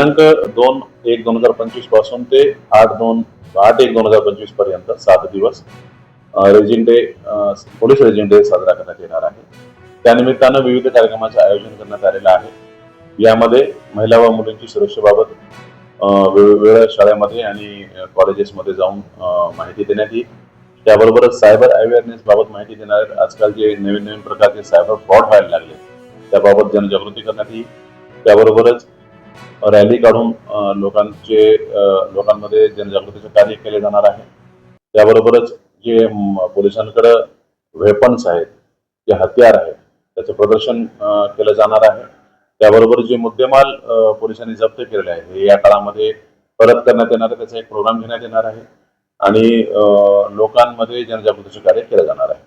दिनांक दोन एक दोन हजार पंचवीसपासून ते आठ दोन आठ एक दोन हजार पंचवीसपर्यंत सात दिवस raising day police raising day साजरा करण्यात येणार आहे. त्यानिमित्तानं विविध कार्यक्रमाचे आयोजन करण्यात आलेलं आहे. यामध्ये महिला व मुलींची सुरक्षेबाबत वेगवेगळ्या शाळेमध्ये आणि कॉलेजेसमध्ये जाऊन माहिती देण्यात येईल. त्याबरोबरच सायबर अवेअरनेस बाबत माहिती देणार आजकाल जे नवीन नवीन प्रकारचे सायबर फ्रॉड व्हायला लागले त्याबाबत जनजागृती करण्यात येईल. त्याबरोबरच रॅली काढून लोकांचे लोकांमध्ये जनजागृतीचे कार्य केले जाणार आहे. त्याबरोबरच जे पोलिसांकडे वेपन्स आहेत जे हत्यार आहेत त्याचं प्रदर्शन केलं जाणार आहे. त्याबरोबर जे मुद्देमाल पोलिसांनी जप्त केलेले आहे हे या काळामध्ये परत करण्यात येणार आहे त्याचा एक प्रोग्राम घेण्यात येणार आहे. आणि लोकांमध्ये जनजागृतीचे कार्य केलं जाणार आहे.